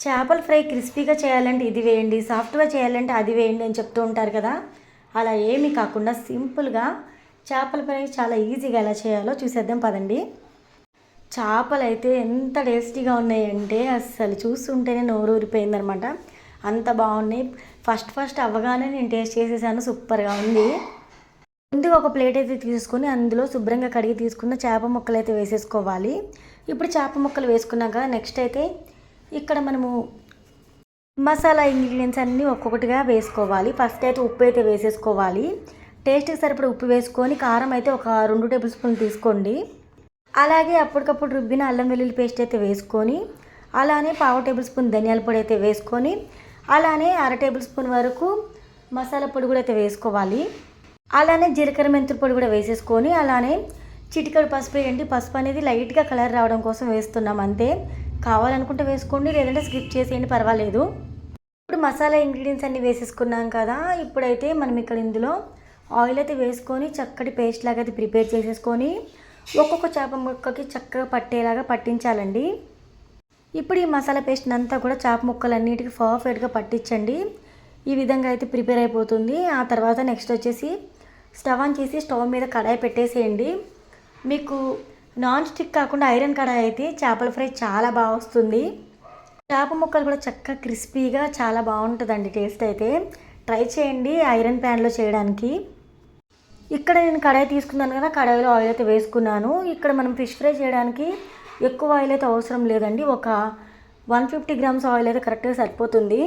చేపల ఫ్రై క్రిస్పీగా చేయాలంటే ఇది వేయండి సాఫ్ట్గా చేయాలంటే అది వేయండి అని చెప్తూ ఉంటారు కదా. అలా ఏమీ కాకుండా సింపుల్గా చేపల ఫ్రై చాలా ఈజీగా ఎలా చేయాలో చూసేద్దాం పదండి. చేపలు అయితే ఎంత టేస్టీగా ఉన్నాయంటే అసలు చూస్తుంటేనే నోరు ఊరిపోయిందనమాట. అంత బాగున్నాయి. ఫస్ట్ ఫస్ట్ అవ్వగానే నేను టేస్ట్ చేసేసాను సూపర్గా ఉంది. ముందుగా ఒక ప్లేట్ అయితే తీసుకొని అందులో శుభ్రంగా కడిగి తీసుకున్న చేప ముక్కలు అయితే వేసేసుకోవాలి. ఇప్పుడు చేప ముక్కలు వేసుకున్నాక నెక్స్ట్ అయితే ఇక్కడ మనము మసాలా ఇంగ్రీడియంట్స్ అన్నీ ఒక్కొక్కటిగా వేసుకోవాలి. ఫస్ట్ అయితే ఉప్పు అయితే వేసేసుకోవాలి. టేస్ట్కి సరిపడ ఉప్పు వేసుకొని కారం అయితే ఒక రెండు టేబుల్ స్పూన్లు తీసుకోండి. అలాగే అప్పటికప్పుడు రుబ్బిన అల్లం వెల్లుల్లి పేస్ట్ అయితే వేసుకొని అలానే పావు టేబుల్ స్పూన్ ధనియాల పొడి అయితే వేసుకొని అలానే అర టేబుల్ స్పూన్ వరకు మసాలా పొడి కూడా అయితే వేసుకోవాలి. అలానే జీలకర్ర మెంతుల పొడి కూడా వేసేసుకొని అలానే చిటికడు పసుపు వేయండి. పసుపు అనేది లైట్గా కలర్ రావడం కోసం వేస్తున్నాం అంతే. కావాలనుకుంటే వేసుకోండి లేదంటే స్కిప్ చేసేయండి పర్వాలేదు. ఇప్పుడు మసాలా ఇంగ్రీడియంట్స్ అన్నీ వేసేసుకున్నాం కదా ఇప్పుడైతే మనం ఇక్కడ ఇందులో ఆయిల్ అయితే వేసుకొని చక్కటి పేస్ట్ లాగా అయితే ప్రిపేర్ చేసేసుకొని ఒక్కొక్క చేప ముక్కకి చక్కగా పట్టేలాగా పట్టించాలండి. ఇప్పుడు ఈ మసాలా పేస్ట్ అంతా కూడా చేప ముక్కలన్నిటికీ పర్ఫెక్ట్గా పట్టించండి. ఈ విధంగా అయితే ప్రిపేర్ అయిపోతుంది. ఆ తర్వాత నెక్స్ట్ వచ్చేసి స్టవ్ ఆన్ చేసి స్టవ్ మీద కడాయి పెట్టేసేయండి. మీకు నాన్ స్టిక్ కాకుండా ఐరన్ కడాయి అయితే చేపల ఫ్రై చాలా బాగా వస్తుంది. చేప ముక్కలు కూడా చక్కగా క్రిస్పీగా చాలా బాగుంటుందండి టేస్ట్ అయితే. ట్రై చేయండి ఐరన్ ప్యాన్లో చేయడానికి. ఇక్కడ నేను కడాయి తీసుకున్నాను కదా కడాయిలో ఆయిల్ అయితే వేసుకున్నాను. ఇక్కడ మనం ఫిష్ ఫ్రై చేయడానికి ఎక్కువ ఆయిల్ అయితే అవసరం లేదండి. ఒక వన్ ఫిఫ్టీ గ్రామ్స్ ఆయిల్ అయితే కరెక్ట్గా సరిపోతుంది.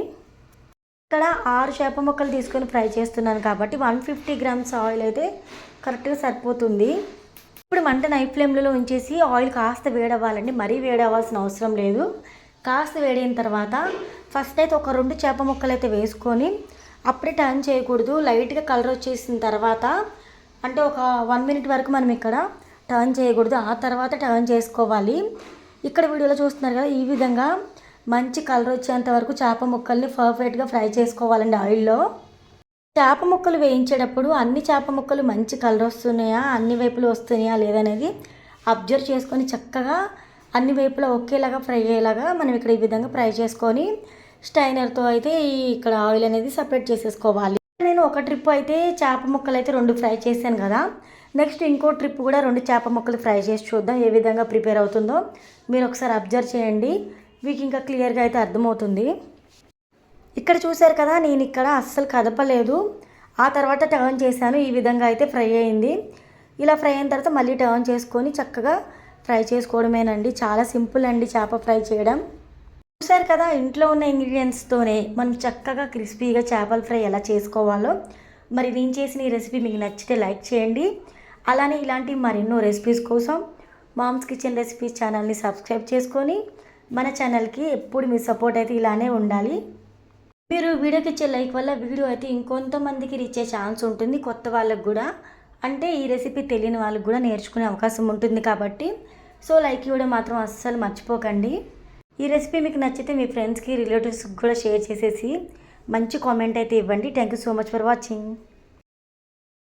ఇక్కడ ఆరు చేప ముక్కలు తీసుకొని ఫ్రై చేస్తున్నాను కాబట్టి వన్ ఫిఫ్టీ గ్రామ్స్ ఆయిల్ అయితే కరెక్ట్గా సరిపోతుంది. ఇప్పుడు మంట నై ఫ్లేమ్లలో ఉంచేసి ఆయిల్ కాస్త వేడవ్వాలండి. మరీ వేడవ్వాల్సిన అవసరం లేదు. కాస్త వేడైన తర్వాత ఫస్ట్ అయితే ఒక రెండు చేప ముక్కలు అయితే వేసుకొని అప్పుడే టర్న్ చేయకూడదు. లైట్గా కలర్ వచ్చేసిన తర్వాత అంటే ఒక వన్ మినిట్ వరకు మనం ఇక్కడ టర్న్ చేయకూడదు. ఆ తర్వాత టర్న్ చేసుకోవాలి. ఇక్కడ వీడియోలో చూస్తున్నారు కదా ఈ విధంగా మంచి కలర్ వచ్చేంత వరకు చేప ముక్కల్ని పర్ఫెక్ట్గా ఫ్రై చేసుకోవాలండి ఆయిల్లో. చేప ముక్కలు వేయించేటప్పుడు అన్ని చేప ముక్కలు మంచి కలర్ వస్తున్నాయా అన్ని వైపులు వస్తున్నాయా లేదనేది అబ్జర్వ్ చేసుకొని చక్కగా అన్ని వైపులా ఒకేలాగా ఫ్రై అయ్యేలాగా మనం ఇక్కడ ఈ విధంగా ఫ్రై చేసుకొని స్టైనర్తో అయితే ఇక్కడ ఆయిల్ అనేది సపరేట్ చేసేసుకోవాలి. నేను ఒక ట్రిప్ అయితే చేప ముక్కలు అయితే రెండు ఫ్రై చేశాను కదా. నెక్స్ట్ ఇంకో ట్రిప్ కూడా రెండు చేప ముక్కలు ఫ్రై చేసి చూద్దాం ఏ విధంగా ప్రిపేర్ అవుతుందో. మీరు ఒకసారి అబ్జర్వ్ చేయండి. మీకు ఇంకా క్లియర్గా అయితే అర్థమవుతుంది. ఇక్కడ చూశారు కదా నేను ఇక్కడ అస్సలు కదపలేదు. ఆ తర్వాత టర్న్ చేశాను ఈ విధంగా అయితే ఫ్రై అయింది. ఇలా ఫ్రై అయిన తర్వాత మళ్ళీ టర్న్ చేసుకొని చక్కగా ఫ్రై చేసుకోవడమేనండి. చాలా సింపుల్ అండి చేప ఫ్రై చేయడం. చూసారు కదా ఇంట్లో ఉన్న ఇంగ్రీడియంట్స్తోనే మనం చక్కగా క్రిస్పీగా చేపల ఫ్రై ఎలా చేసుకోవాలో. మరి నేను చేసిన ఈ రెసిపీ మీకు నచ్చితే లైక్ చేయండి. అలానే ఇలాంటి మరెన్నో రెసిపీస్ కోసం మామ్స్ కిచెన్ రెసిపీస్ ఛానల్ని సబ్స్క్రైబ్ చేసుకొని మన ఛానల్కి ఎప్పుడు మీ సపోర్ట్ అయితే ఇలానే ఉండాలి. మీరు వీడియోకి ఇచ్చే లైక్ వల్ల వీడియో అయితే ఇంకొంతమందికి రీచ్ అయ్యే ఛాన్స్ ఉంటుంది కొత్త వాళ్ళకు కూడా. అంటే ఈ రెసిపీ తెలియని వాళ్ళకు కూడా నేర్చుకునే అవకాశం ఉంటుంది కాబట్టి. సో లైక్ ఇవ్వడం మాత్రం అస్సలు మర్చిపోకండి. ఈ రెసిపీ మీకు నచ్చితే మీ ఫ్రెండ్స్కి రిలేటివ్స్కి కూడా షేర్ చేసేసి మంచి కామెంట్ అయితే ఇవ్వండి. Thank you so much for watching